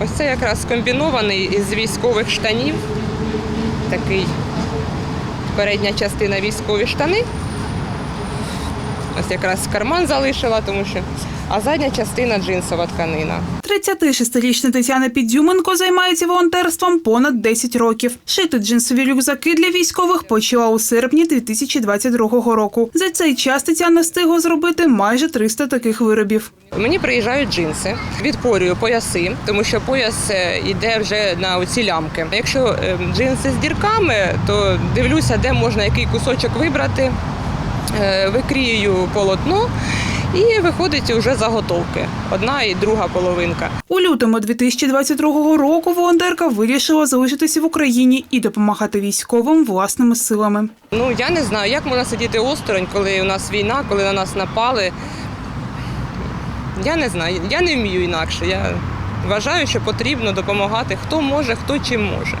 Ось це якраз комбінований із військових штанів. Такий передня частина військові штани. Ось якраз карман залишила, тому що. А задня частина джинсова тканина. 36-річна Тетяна Піддюменко займається волонтерством понад 10 років. Шити джинсові рюкзаки для військових почала у серпні 2022 року. За цей час Тетяна встигла зробити майже 300 таких виробів. Мені приїжджають джинси, відпорюю пояси, тому що пояс е, йде вже на оці лямки. Якщо е, джинси з дірками, то дивлюся, де можна який кусочок вибрати, е, викріюю полотно і виходить вже заготовки. Одна і друга половинка. У лютому 2022 року волонтерка вирішила залишитися в Україні і допомагати військовим власними силами. Ну я не знаю, як можна сидіти осторонь, коли у нас війна, коли на нас напали. Я не знаю, я не вмію інакше. Я вважаю, що потрібно допомагати хто може, хто чим може.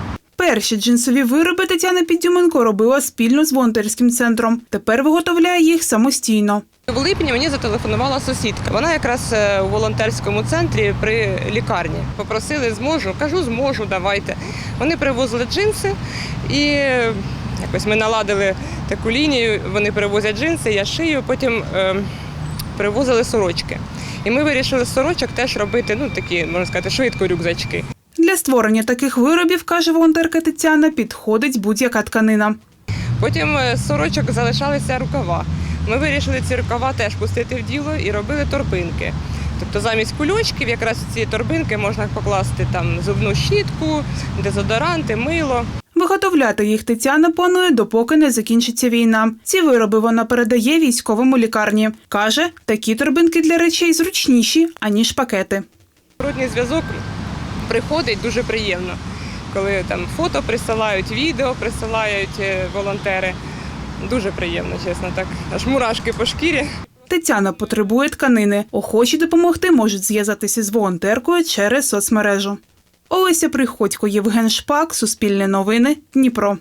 Перші джинсові вироби Тетяна Піддюменко робила спільно з волонтерським центром. Тепер виготовляє їх самостійно. В липні мені зателефонувала сусідка. Вона якраз е, у волонтерському центрі при лікарні. Попросили, зможу. Кажу, зможу, давайте. Вони привозили джинси і е, якось ми наладили таку лінію. Вони привозять джинси, я шию, потім е, привозили сорочки. І ми вирішили з сорочок теж робити ну такі, можна сказати, швидко рюкзачки. Для створення таких виробів, каже волонтерка Тетяна, підходить будь-яка тканина. Потім е, з сорочок залишалися рукава. Ми вирішили ці рукава теж пустити в діло і робили торбинки. Тобто замість кульочків якраз ці торбинки можна покласти там зубну щітку, дезодоранти, мило. Виготовляти їх Тетяна планує, допоки не закінчиться війна. Ці вироби вона передає військовим у лікарні. Каже, такі торбинки для речей зручніші, аніж пакети. Родний зв'язок приходить дуже приємно, коли там фото присилають, відео присилають е, волонтери. Дуже приємно, чесно, так аж мурашки по шкірі. Тетяна потребує тканини. Охочі допомогти можуть зв'язатися з волонтеркою через соцмережу. Олеся Приходько, Євген Шпак, Суспільне новини, Дніпро.